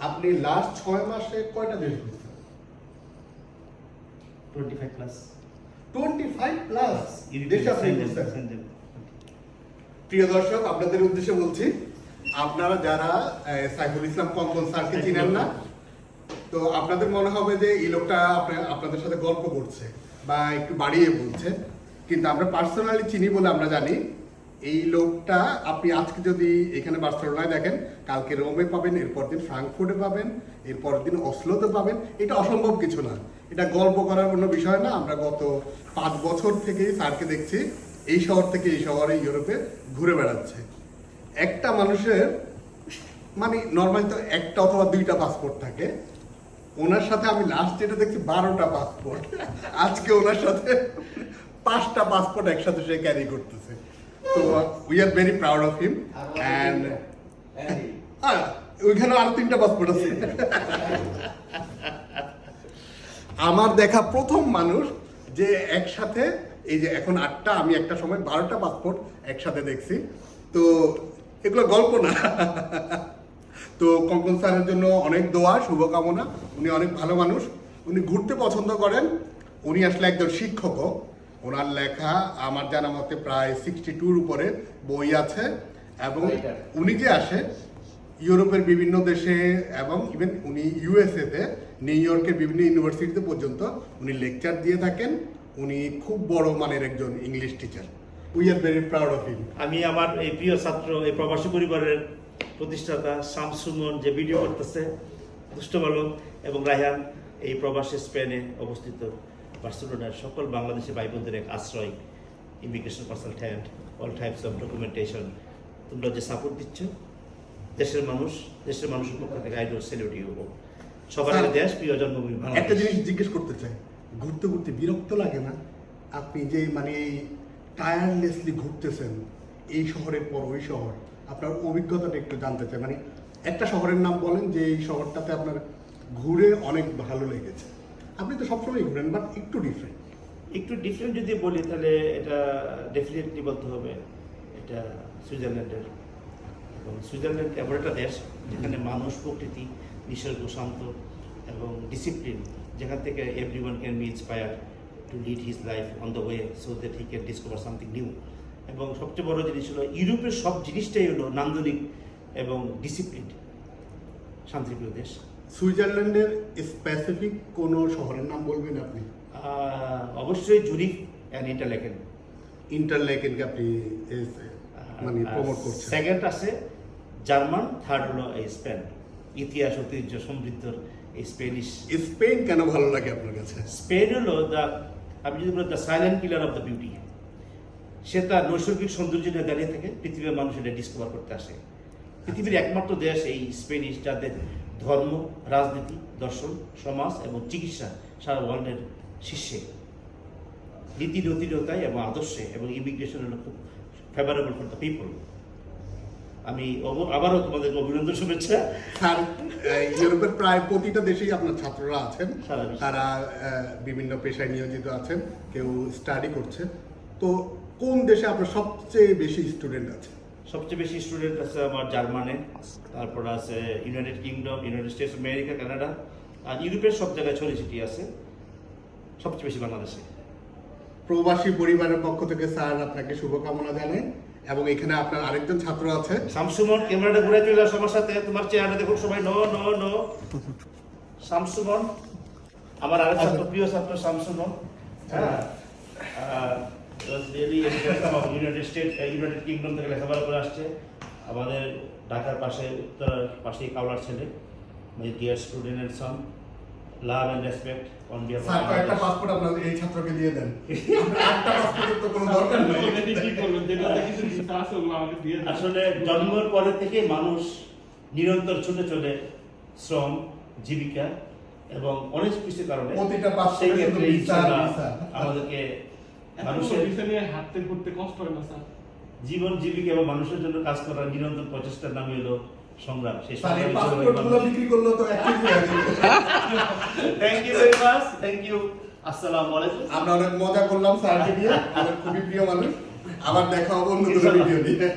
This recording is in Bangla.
আপনি লাস্ট ছয় মাসে কয়টা দেশ ঘুরছেন twenty five plus twenty five plus দেশ আপনি ঘুরছেন প্রিয় দর্শক আপনাদের উদ্দেশ্যে বলছি আপনারা যারা সাইফুল ইসলাম কঙ্কন স্যারকে চিনেন না তো আপনাদের মনে হবে যে এই লোকটা আপনা- আপনাদের সাথে গল্প করছে বা একটু বাড়িয়ে বলছে কিন্তু আমরা পার্সোনালি চিনি বলে আমরা জানি এই লোকটা, আপনি আজকে যদি এখানে বার্সেলোনায় দেখেন, কালকে রোমে পাবেন, এরপর দিন ফ্রাঙ্কফুর্টে পাবেন, এরপর দিন অসলোতে পাবেন, এটা অসম্ভব কিছু না। এটা গল্প করার কোনো বিষয় না। আমরা গত পাঁচ বছর থেকেই স্যারকে দেখছি, এই শহর থেকে এই শহরে ইউরোপে ঘুরে বেড়াচ্ছে। একটা মানুষের মানে নর্মালি তো একটা অথবা দুইটা পাসপোর্ট থাকে। ওনার সাথে আমি লাস্ট যেটা দেখছি বারোটা পাসপোর্ট আজকে ওনার সাথে পাঁচটা পাসপোর্ট একসাথে সে ক্যারি করতেছে। তো we are very proud of him and ওইখানে আরও তিনটা পাসপোর্ট আছে। আমার দেখা প্রথম মানুষ যে একসাথে, এই যে এখন আটটা, আমি একটা সময় বারোটা পাসপোর্ট একসাথে দেখছি। তো, এগুলো গল্প না। তো, কঙ্কন স্যারের জন্য অনেক দোয়া, শুভকামনা। উনি অনেক ভালো মানুষ। উনি ঘুরতে পছন্দ করেন। উনি আসলে একজন শিক্ষকও। ওনার লেখা আমার জানা মতে প্রায় সিক্সটি টুর উপরে বই আছে এবং উনি যে আসে ইউরোপের বিভিন্ন দেশে এবং ইভেন উনি ইউএসএতে নিউ ইয়র্কের বিভিন্ন ইউনিভার্সিটিতে পর্যন্ত উনি লেকচার দিয়ে থাকেন। উনি খুব বড় মানের একজন English teacher we are very proud of him আমি আমার এই প্রিয় ছাত্র এই প্রবাসী পরিবারের প্রতিষ্ঠাতা শামসুমন যে ভিডিও করতেছে দুষ্ট বালক এবং রায়হান এই প্রবাসী স্পেনে অবস্থিত। বার্সেলোনার সকল বাংলাদেশি ভাই বোনদের এক আশ্রয় immigration consultant all types of documentation তোমরা যে সাপোর্ট দিচ্ছ দেশের মানুষ দেশের মানুষের পক্ষ থেকে আই ডোন্ট সেলিউট ইউ সবার দেশ প্রিয় জন্মভূমি একটা জিনিস জিজ্ঞেস করতে চাই। ঘুরতে ঘুরতে বিরক্ত লাগে না? আপনি যে মানে এই টায়ারলেসলি ঘুরতেছেন এই শহরের পর ওই শহর আপনার অভিজ্ঞতাটা একটু জানতে চাই। মানে একটা শহরের নাম বলেন যে এই শহরটাতে আপনার ঘুরে অনেক ভালো লেগেছে। আপনি তো সবসময় ঘুরেন বাট একটু ডিফারেন্ট একটু ডিফারেন্ট যদি বলি তাহলে এটা ডেফিনেটলি বলতে হবে এটা সুইজারল্যান্ডের। এবং সুইজারল্যান্ড এমন একটা দেশ যেখানে মানুষ প্রকৃতি নিসর্গ শান্ত এবং ডিসিপ্লিন যেখান থেকে every one can be inspire to lead his life on the way so that he can discover something new এবং সবচেয়ে বড় জিনিস হলো ইউরোপের সব জিনিসটাই হলো নান্দনিক এবং ডিসিপ্লিন শান্তিপ্রিয় দেশ। সুইজারল্যান্ডের স্পেসিফিক কোনো শহরের নাম বলবেন আপনি? অবশ্যই জুরিক অ্যান্ড ইন্টারলেকেন ইন্টারলেকেনকে আপনি মানে প্রমোট করছেন। সেকেন্ড আছে জার্মান থার্ড হলো স্পেন। ইতিহাস ঐতিহ্য সমৃদ্ধ স্পেনিশ স্পেন কেন ভালো লাগে আপনার কাছে? স্পেন হলো দ্য আপনি যদি বলেন the silent killer of the beauty সে তার নৈসর্গিক সৌন্দর্য নিয়ে দাঁড়িয়ে থাকে পৃথিবীর মানুষ এটা ডিসকভার করতে আসে। পৃথিবীর একমাত্র দেশ এই স্পেনিশ যাদের ধর্ম রাজনীতি দর্শন সমাজ এবং চিকিৎসা সারা ওয়ার্ল্ডের শীর্ষে। নীতি নৈতিকতায় এবং আদর্শে এবং ইমিগ্রেশন হলো খুব ফেভারেবল ফর দ্য পিপল আমি আবারও তোমাদের অভিনন্দন শুভেচ্ছা। স্যার আহ, ইউরোপের প্রায় প্রতিটা দেশেই আপনার ছাত্ররা আছেন। তারা বিভিন্ন পেশায় নিয়োজিত আছেন কেউ স্টাডি করছে। তো কোন দেশে আপনার সবচেয়ে বেশি স্টুডেন্ট আছে? সবচেয়ে বেশি স্টুডেন্ট আছে আমার জার্মানে তারপর আছে United Kingdom United States America Canada আর ইউরোপের সব জায়গায় ছড়িয়ে ছিটিয়ে আছে সবচেয়ে বেশি বাংলাদেশে। প্রবাসী পরিবারের পক্ষ থেকে স্যার আপনাকে শুভকামনা জানাই এবং এখানে আপনার আরেকজন ছাত্র আছে। শামসুমন ক্যামেরাটা ঘুরে চলে আসো আমার সাথে তোমার চেহারা দেখুন সবাই নো নো নো। শামসুমন আমার আরেক ছাত্র প্রিয় ছাত্র শামসুমন হ্যাঁ ইউনাইটেড স্টেট ইউনাইটেড কিংডম থেকে লেখাপড়া করে আসছে আমাদের ঢাকার পাশে পাশেই কাউলার ছেলে my dear student and son love and respect on behalf sir কয়েকটা পাসপোর্ট আপনার এই ছাত্রকে দিয়ে দেন। একটা পাসপোর্টের তো কোনো দরকার নেই। কি করবেন যেটাতে কিছু দিতে আছে ওগুলো আমাকে দিয়ে আসলে জন্মের পরে থেকে মানুষ নিরন্তর ছুটে চলে শ্রম জীবিকা এবং অনেক কিছু কারণে। আমাদেরকে মানুষের পিছনে হাঁটতে ঘুরতে কষ্ট হয় না স্যার? জীবন জীবিকা এবং মানুষের জন্য কাজ করার নিরন্তর প্রচেষ্টার নামই হলো সংগ্রাম। পাসপোর্টগুলো বিক্রি করল তো হয়ে। Thank you very much thank you আসসালামু আলাইকুম। আমরা অনেক মজা করলাম স্যারকে নিয়ে খুবই প্রিয় মানুষ। আবার দেখা হবে অন্য কোনো ভিডিও নিয়ে।